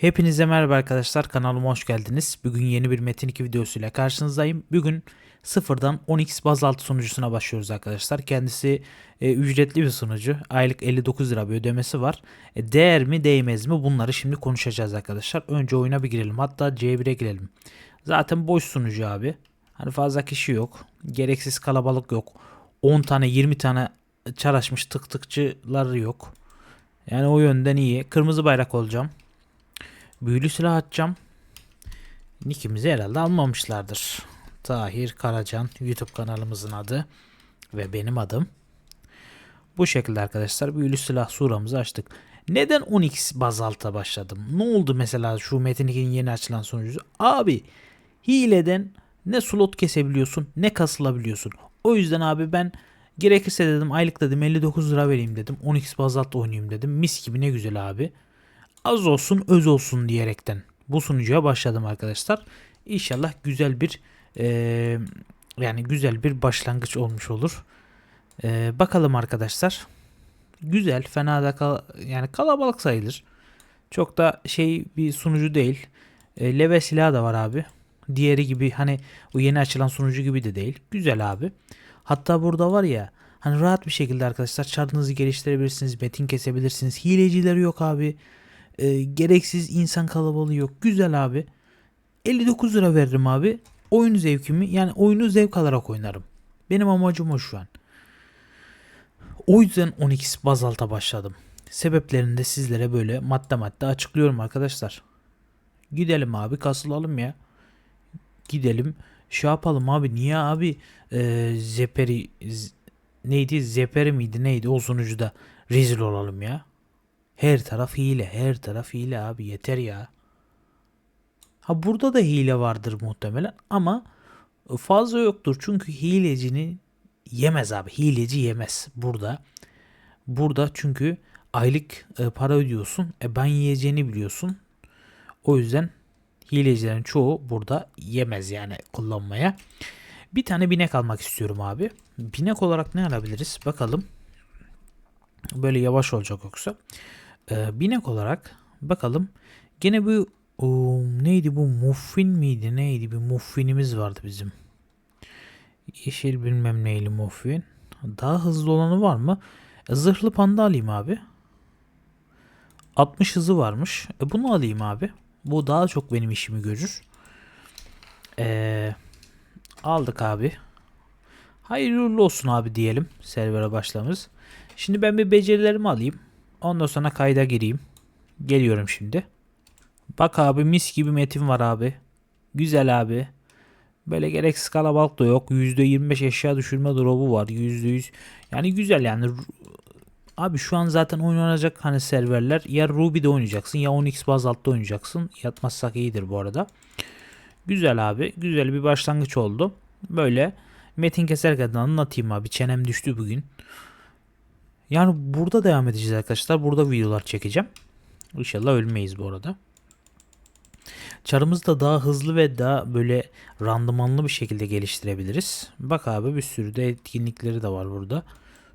Hepinize merhaba arkadaşlar kanalıma hoş geldiniz. Bugün yeni bir Metin 2 videosuyla karşınızdayım. Bugün sıfırdan 10x bazaltı sunucusuna başlıyoruz arkadaşlar. Kendisi e, ücretli bir sunucu. Aylık 59 lira bir ödemesi var. E, değer mi değmez mi bunları şimdi konuşacağız arkadaşlar. Önce oyuna bir girelim hatta C1'e girelim. Zaten boş sunucu abi. Hani fazla kişi yok. Gereksiz kalabalık yok. 10 tane 20 tane çaraşmış tık tıkçıları yok. Yani o yönden iyi. Kırmızı bayrak olacağım. Büyülü silah atacağım. Nickimizi herhalde almamışlardır. Tahir Karacan YouTube kanalımızın adı ve benim adım. Bu şekilde arkadaşlar büyülü silah suramızı açtık. Neden 10x bazalta başladım? Ne oldu mesela şu Metin 2'nin yeni açılan sonucu? Abi hileden ne slot kesebiliyorsun ne kasılabiliyorsun. O yüzden abi ben gerekirse dedim aylık dedim 59 lira vereyim dedim. 10x bazalta oynayayım dedim. Mis gibi ne güzel abi az olsun öz olsun diyerekten bu sunucuya başladım arkadaşlar. İnşallah güzel bir e, yani güzel bir başlangıç olmuş olur. E, bakalım arkadaşlar. Güzel, fena da kal yani kalabalık sayılır. Çok da şey bir sunucu değil. E, leve silahı da var abi. Diğeri gibi hani o yeni açılan sunucu gibi de değil. Güzel abi. Hatta burada var ya hani rahat bir şekilde arkadaşlar çarınızı geliştirebilirsiniz. Metin kesebilirsiniz. Hileciler yok abi. E, gereksiz insan kalabalığı yok. Güzel abi. 59 lira veririm abi. Oyun zevkimi yani oyunu zevk alarak oynarım. Benim amacım o şu an. O yüzden 10x bazalta başladım. Sebeplerini de sizlere böyle madde madde açıklıyorum arkadaşlar. Gidelim abi kasılalım ya. Gidelim şey yapalım abi. Niye abi e, Zeperi neydi Zeperi miydi neydi o sunucuda rezil olalım ya. Her taraf hile, her taraf hile abi yeter ya. Ha burada da hile vardır muhtemelen ama fazla yoktur çünkü hilecini yemez abi. Hileci yemez burada. Burada çünkü aylık e, para ödüyorsun. E ben yiyeceğini biliyorsun. O yüzden hilecilerin çoğu burada yemez yani kullanmaya. Bir tane binek almak istiyorum abi. Binek olarak ne alabiliriz? Bakalım. Böyle yavaş olacak yoksa. Ee, binek olarak bakalım. Gene bu o, neydi bu muffin miydi neydi bir muffinimiz vardı bizim. Yeşil bilmem neyli muffin. Daha hızlı olanı var mı? E, zırhlı panda alayım abi. 60 hızı varmış. E, bunu alayım abi. Bu daha çok benim işimi görür. Ee, aldık abi. Hayırlı olsun abi diyelim servere başlamız. Şimdi ben bir becerilerimi alayım. Ondan sonra kayda gireyim. Geliyorum şimdi. Bak abi mis gibi metin var abi. Güzel abi. Böyle gereksiz kalabalık da yok. %25 eşya düşürme drop'u var. %100. Yani güzel yani. Abi şu an zaten oynanacak hani serverler. Ya Ruby'de oynayacaksın ya 10x bazaltta oynayacaksın. Yatmazsak iyidir bu arada. Güzel abi. Güzel bir başlangıç oldu. Böyle metin keserken anlatayım abi. Çenem düştü bugün. Yani burada devam edeceğiz arkadaşlar. Burada videolar çekeceğim. İnşallah ölmeyiz bu arada. Çarımızı da daha hızlı ve daha böyle randımanlı bir şekilde geliştirebiliriz. Bak abi bir sürü de etkinlikleri de var burada.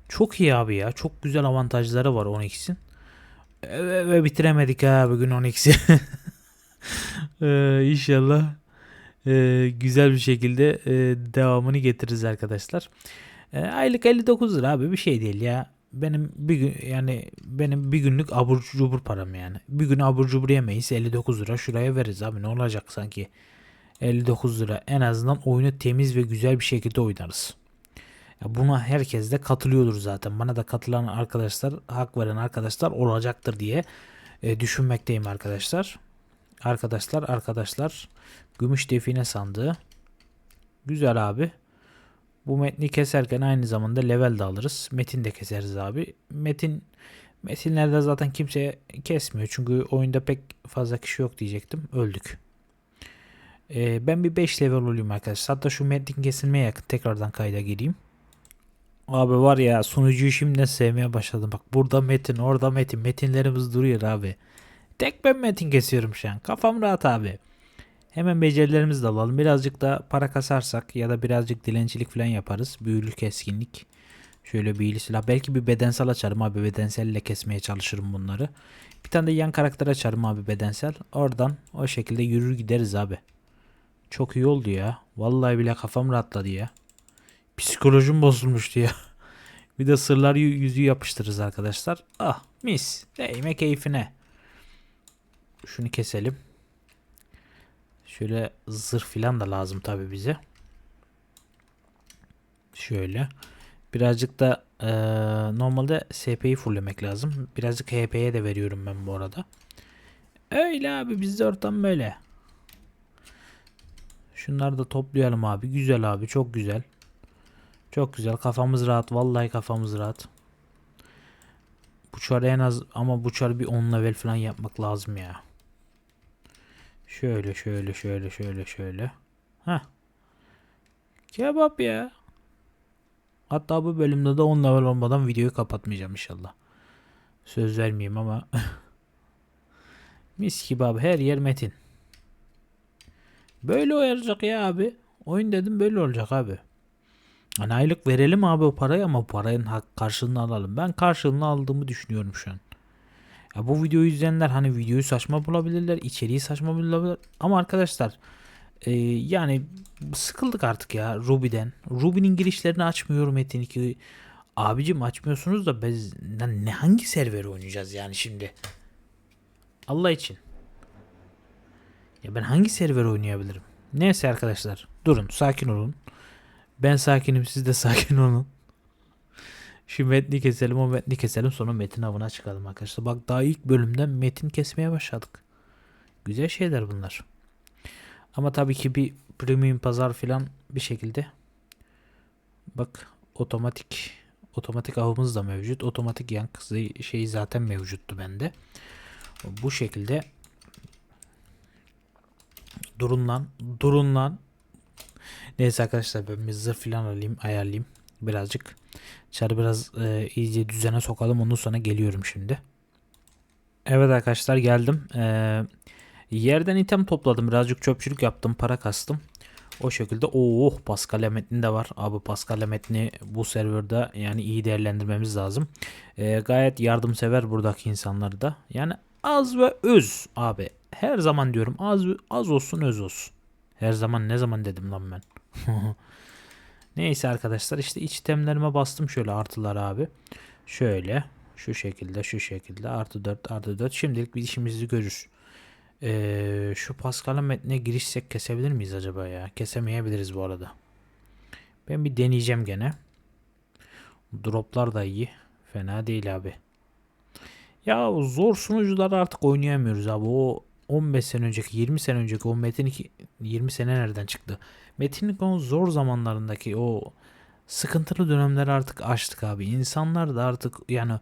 Çok iyi abi ya. Çok güzel avantajları var 10x'in. Ve, ve bitiremedik ha bugün 10x'i. ee, inşallah e, güzel bir şekilde e, devamını getiririz arkadaşlar. E, aylık 59 lira abi bir şey değil ya benim bir gün yani benim bir günlük abur cubur param yani. Bir gün abur cubur yemeyiz 59 lira şuraya veririz abi ne olacak sanki. 59 lira en azından oyunu temiz ve güzel bir şekilde oynarız. Ya buna herkes de katılıyordur zaten. Bana da katılan arkadaşlar, hak veren arkadaşlar olacaktır diye e, düşünmekteyim arkadaşlar. Arkadaşlar, arkadaşlar. Gümüş define sandığı. Güzel abi. Bu metni keserken aynı zamanda level de alırız. Metin de keseriz abi. Metin metinlerde zaten kimse kesmiyor. Çünkü oyunda pek fazla kişi yok diyecektim. Öldük. Ee, ben bir 5 level olayım arkadaşlar. Hatta şu metin kesilmeye yakın tekrardan kayda gireyim. Abi var ya sunucuyu şimdiden sevmeye başladım. Bak burada metin orada metin. Metinlerimiz duruyor abi. Tek ben metin kesiyorum şu an. Kafam rahat abi. Hemen becerilerimizi de alalım. Birazcık da para kasarsak ya da birazcık dilencilik falan yaparız. Büyülü keskinlik. Şöyle bir silah. Belki bir bedensel açarım abi. Bedenselle kesmeye çalışırım bunları. Bir tane de yan karakter açarım abi bedensel. Oradan o şekilde yürür gideriz abi. Çok iyi oldu ya. Vallahi bile kafam rahatladı ya. Psikolojim bozulmuştu ya. bir de sırlar yü- yüzü yapıştırırız arkadaşlar. Ah mis. Değme keyfine. Şunu keselim. Şöyle zırh filan da lazım tabi bize. Şöyle. Birazcık da eee, normalde SP'yi fulllemek lazım. Birazcık HP'ye de veriyorum ben bu arada. Öyle abi bizde ortam böyle. Şunları da toplayalım abi. Güzel abi çok güzel. Çok güzel. Kafamız rahat. Vallahi kafamız rahat. Bu en az ama bu bir 10 level falan yapmak lazım ya. Şöyle şöyle şöyle şöyle şöyle. Heh. Kebap ya. Hatta bu bölümde de 10 level olmadan videoyu kapatmayacağım inşallah. Söz vermeyeyim ama. Mis gibi abi her yer metin. Böyle olacak ya abi. Oyun dedim böyle olacak abi. Hani aylık verelim abi o parayı ama paranın karşılığını alalım. Ben karşılığını aldığımı düşünüyorum şu an. Ya bu videoyu izleyenler hani videoyu saçma bulabilirler, içeriği saçma bulabilirler. Ama arkadaşlar e, yani sıkıldık artık ya Ruby'den. Ruby'nin girişlerini açmıyorum Metin 2. Abicim açmıyorsunuz da biz ne hangi serveri oynayacağız yani şimdi? Allah için. Ya ben hangi server oynayabilirim? Neyse arkadaşlar durun sakin olun. Ben sakinim siz de sakin olun. Şu metni keselim o metni keselim sonra metin avına çıkalım arkadaşlar. Bak daha ilk bölümden metin kesmeye başladık. Güzel şeyler bunlar. Ama tabii ki bir premium pazar filan bir şekilde. Bak otomatik otomatik avımız da mevcut. Otomatik yan kızı şey zaten mevcuttu bende. Bu şekilde durun lan durun lan Neyse arkadaşlar ben bir zırh falan alayım ayarlayayım birazcık. Çarı biraz e, iyice düzene sokalım ondan sonra geliyorum şimdi. Evet arkadaşlar geldim. E, yerden item topladım birazcık çöpçülük yaptım para kastım. O şekilde oh Pascal metni de var. Abi Pascal metni bu serverda yani iyi değerlendirmemiz lazım. E, gayet yardımsever buradaki insanları da. Yani az ve öz abi. Her zaman diyorum az az olsun öz olsun. Her zaman ne zaman dedim lan ben. Neyse arkadaşlar işte iç itemlerime bastım şöyle artılar abi. Şöyle şu şekilde şu şekilde artı 4 artı 4 şimdilik bir işimizi görür. Ee, şu Pascal'ın metnine girişsek kesebilir miyiz acaba ya? Kesemeyebiliriz bu arada. Ben bir deneyeceğim gene. Droplar da iyi. Fena değil abi. Ya zor sunucular artık oynayamıyoruz abi. O 15 sene önceki 20 sene önceki o Metin 2 20 sene nereden çıktı? Metin 2 o zor zamanlarındaki o sıkıntılı dönemleri artık açtık abi. İnsanlar da artık yani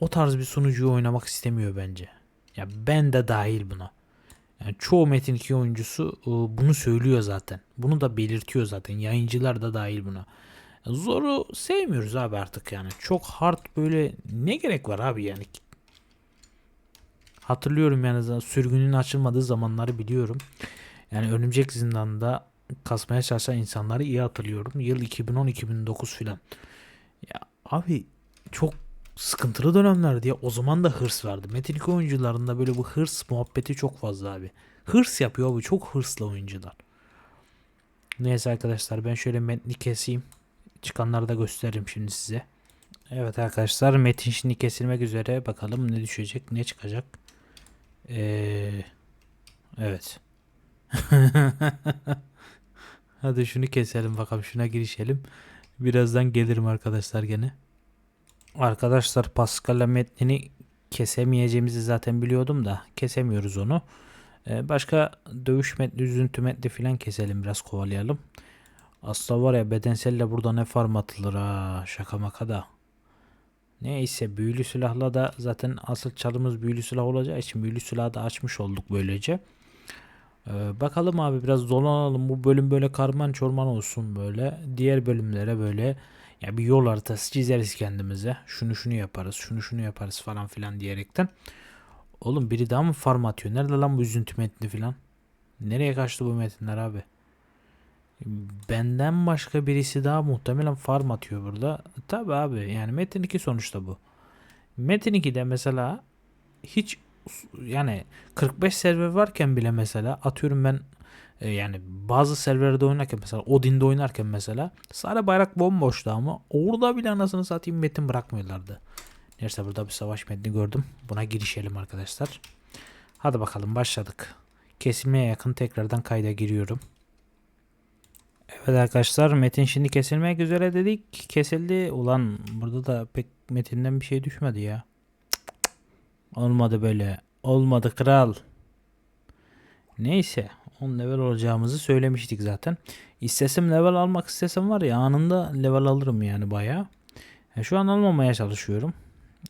o tarz bir sunucuyu oynamak istemiyor bence. Ya ben de dahil buna. Yani çoğu Metin 2 oyuncusu e, bunu söylüyor zaten. Bunu da belirtiyor zaten. Yayıncılar da dahil buna. Zoru sevmiyoruz abi artık yani. Çok hard böyle ne gerek var abi yani. Hatırlıyorum yani sürgünün açılmadığı zamanları biliyorum. Yani Örümcek Zindanı'nda kasmaya çalışan insanları iyi hatırlıyorum. Yıl 2010-2009 filan. Ya abi çok sıkıntılı dönemler diye o zaman da hırs vardı. Metin 2 oyuncularında böyle bu hırs muhabbeti çok fazla abi. Hırs yapıyor abi çok hırslı oyuncular. Neyse arkadaşlar ben şöyle metni keseyim. Çıkanları da gösteririm şimdi size. Evet arkadaşlar metin şimdi kesilmek üzere. Bakalım ne düşecek ne çıkacak. Ee, evet. Hadi şunu keselim bakalım şuna girişelim. Birazdan gelirim arkadaşlar gene. Arkadaşlar Pascal'la metnini kesemeyeceğimizi zaten biliyordum da kesemiyoruz onu. Ee, başka dövüş metni, üzüntü metni filan keselim biraz kovalayalım. Aslında var ya bedenselle burada ne farm atılır ha şaka maka da. Neyse büyülü silahla da zaten asıl çarımız büyülü silah olacağı için büyülü silahı da açmış olduk böylece. Ee, bakalım abi biraz dolanalım. Bu bölüm böyle karman çorman olsun böyle. Diğer bölümlere böyle ya bir yol haritası çizeriz kendimize. Şunu şunu yaparız, şunu şunu yaparız falan filan diyerekten. Oğlum biri daha mı farm atıyor? Nerede lan bu üzüntü metni filan? Nereye kaçtı bu metinler abi? Benden başka birisi daha muhtemelen farm atıyor burada. Tabi abi yani Metin 2 sonuçta bu. Metin 2'de mesela hiç yani 45 server varken bile mesela atıyorum ben e, yani bazı serverlerde oynarken mesela Odin'de oynarken mesela sadece bayrak bomboştu ama orada bile anasını satayım metin bırakmıyorlardı. Neyse burada bir savaş metni gördüm. Buna girişelim arkadaşlar. Hadi bakalım başladık. Kesilmeye yakın tekrardan kayda giriyorum. Evet arkadaşlar metin şimdi kesilmek üzere dedik. Kesildi. Ulan burada da pek metinden bir şey düşmedi ya. Olmadı böyle. Olmadı kral. Neyse. 10 level olacağımızı söylemiştik zaten. İstesem level almak istesem var ya anında level alırım yani baya. Yani şu an almamaya çalışıyorum.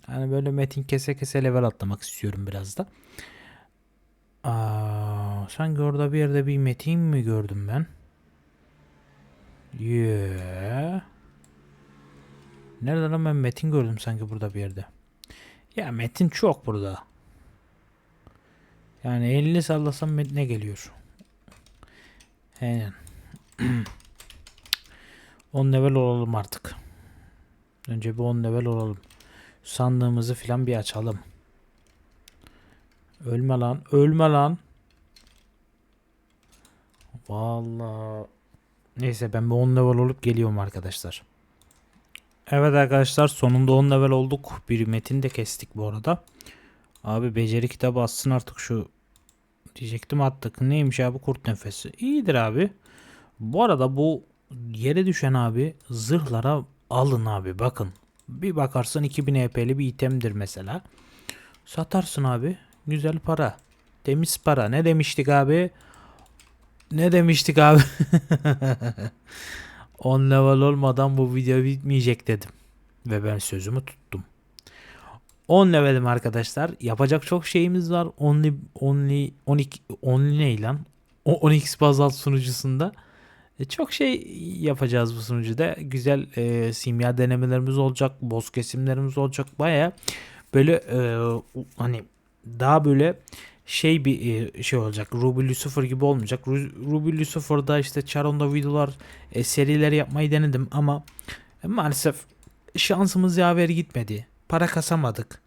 Yani böyle metin kese kese level atlamak istiyorum biraz da. Aa, sanki orada bir yerde bir metin mi gördüm ben? Yeah. Nerede lan ben metin gördüm sanki burada bir yerde. Ya metin çok burada. Yani elini sallasam metne geliyor. Aynen. 10 level olalım artık. Önce bir 10 level olalım. Sandığımızı filan bir açalım. Ölme lan. Ölme lan. Vallahi. Neyse ben bir 10 level olup geliyorum arkadaşlar. Evet arkadaşlar sonunda 10 level olduk. Bir metin de kestik bu arada. Abi beceri kitabı atsın artık şu diyecektim attık. Neymiş abi kurt nefesi. İyidir abi. Bu arada bu yere düşen abi zırhlara alın abi bakın. Bir bakarsın 2000 EP'li bir itemdir mesela. Satarsın abi. Güzel para. Temiz para. Ne demiştik abi? Ne demiştik abi? 10 level olmadan bu video bitmeyecek dedim. Ve ben sözümü tuttum. 10 levelim arkadaşlar. Yapacak çok şeyimiz var. Only, only, 12, only ne lan? O 10x bazalt sunucusunda. E, çok şey yapacağız bu sunucuda. Güzel e, simya denemelerimiz olacak. Boz kesimlerimiz olacak. Baya böyle e, hani daha böyle şey bir e, şey olacak. Ruby Lucifer gibi olmayacak. Ru- Ruby Lucifer'da işte Charon'da videolar e, seriler yapmayı denedim ama e, maalesef şansımız yaver gitmedi. Para kasamadık.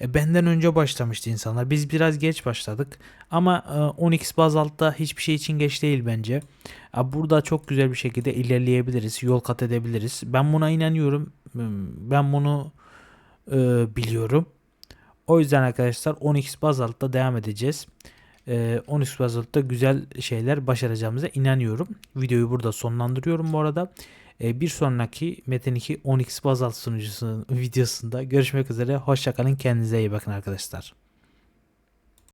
E, benden önce başlamıştı insanlar. Biz biraz geç başladık. Ama e, 10x bazaltta hiçbir şey için geç değil bence. E, burada çok güzel bir şekilde ilerleyebiliriz. Yol kat edebiliriz. Ben buna inanıyorum. Ben bunu e, biliyorum. O yüzden arkadaşlar 10x bazaltta devam edeceğiz. Ee, 10x bazaltta güzel şeyler başaracağımıza inanıyorum. Videoyu burada sonlandırıyorum bu arada. Ee, bir sonraki Metin 2 10x bazalt sunucusunun videosunda görüşmek üzere. Hoşçakalın. Kendinize iyi bakın arkadaşlar.